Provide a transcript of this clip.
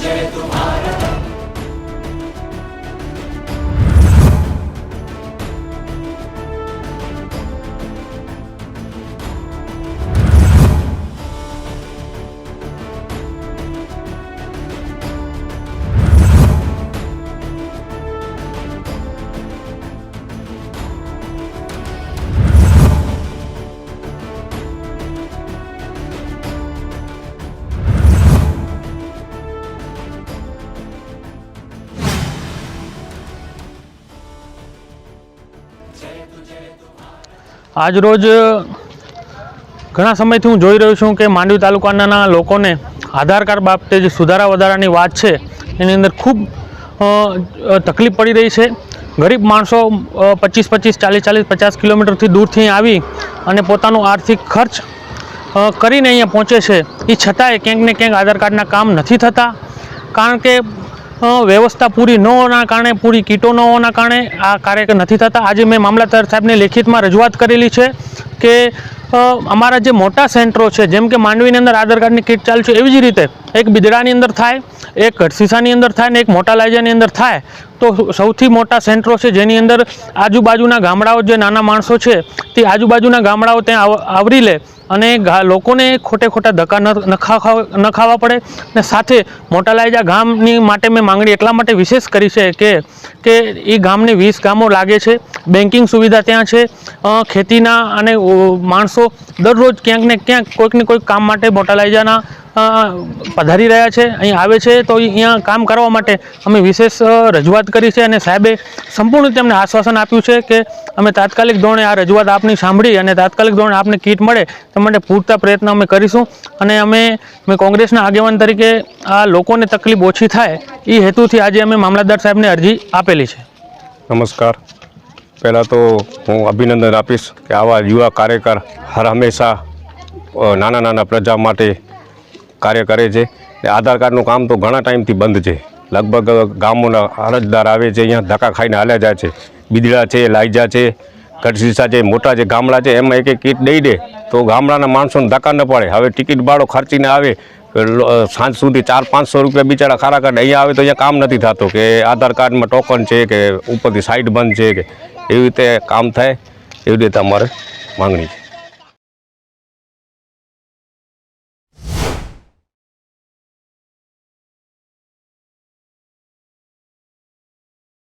Sanche tu આજરોજ ઘણા સમયથી હું જોઈ રહ્યો છું કે માંડવી તાલુકાના લોકોને આધાર કાર્ડ બાબતે જે સુધારા વધારાની વાત છે, એની અંદર ખૂબ તકલીફ પડી રહી છે. ગરીબ માણસો પચીસ પચીસ ચાલીસ ચાલીસ પચાસ કિલોમીટરથી દૂરથી આવી અને પોતાનો આર્થિક ખર્ચ કરીને અહીંયા પહોંચે છે. એ છતાંય ક્યાંક ને ક્યાંક આધાર કાર્ડના કામ નથી થતા. કારણ કે વ્યવસ્થા પૂરી ન હોવાના કારણે, પૂરી કીટો ન હોવાના કારણે આ કાર્ય નથી થતા. આજે મેં મામલતદાર સાહેબને લેખિતમાં રજૂઆત કરેલી છે કે અમારા જે મોટા સેન્ટરો છે, જેમ કે માંડવીની અંદર આધાર કાર્ડની કીટ ચાલુ છે, એવી જ રીતે એક બિદડાની અંદર થાય, એક ગઢસીસાની અંદર થાય ને એક મોટા લાયજાની અંદર થાય. તો સૌથી મોટા સેન્ટરો છે જેની અંદર આજુબાજુના ગામડાઓ જે નાના માણસો છે તે આજુબાજુના ગામડાઓ ત્યાં આવરી લે અને લોકોને ખોટે ખોટા ધક્કા ન ખાવા પડે. ને સાથે મોટાલાયજા ગામની માટે મેં માંગણી એટલા માટે વિશેષ કરી છે કે કે એ ગામને વીસ ગામો લાગે છે બેન્કિંગ સુવિધા ત્યાં છે ખેતીના અને માણસો દરરોજ ક્યાંક ને ક્યાંક કોઈકને કોઈક કામ માટે મોટા લાયજાના અ, પધારી રહ્યા છે, અહીં આવે છે, તો અહીંયા કામ કરવા માટે અમે વિશેષ રજૂઆત કરી છે અને સાહેબે સંપૂર્ણ તેમને આશ્વાસન આપ્યું છે કે અમે તાત્કાલિક ધોરણે આ રજૂઆત આપની સાંભળી અને તાત્કાલિક ધોરણે આપને કીટ મળે તે માટે પૂરતા પ્રયત્ન અમે કરીશું અને અમે મેં કોંગ્રેસના આગેવાન તરીકે આ લોકોને તકલીફ ઓછી થાય એ હેતુથી આજે અમે મામલતદાર સાહેબને અરજી આપેલી છે. નમસ્કાર. પહેલાં તો હું અભિનંદન આપીશ કે આવા યુવા કાર્યકર હર હંમેશા નાના નાના પ્રજા માટે કાર્ય કરે છે. આધાર કાર્ડનું કામ તો ઘણા ટાઈમથી બંધ છે. લગભગ ગામોના અરજદાર આવે છે, અહીંયા ધક્કા ખાઈને હાલ્યા જાય છે. બિદડા છે, લાઈજા છે ગઢસીસા છે, મોટા જે ગામડા છે, એમાં એક એક કીટ દઈ દે તો ગામડાના માણસોને ધક્કા ન પડે. હવે ટિકિટ ભાડો ખર્ચીને આવે સાંજ સુધી ચાર પાંચસો રૂપિયા બિચારા ખારા કાઢે. અહીંયા આવે તો અહીંયા કામ નથી થતું કે આધાર કાર્ડમાં ટોકન છે કે ઉપરથી સાઈડ બંધ છે કે એવી રીતે કામ થાય. એવી રીતે અમારે માંગણી છે.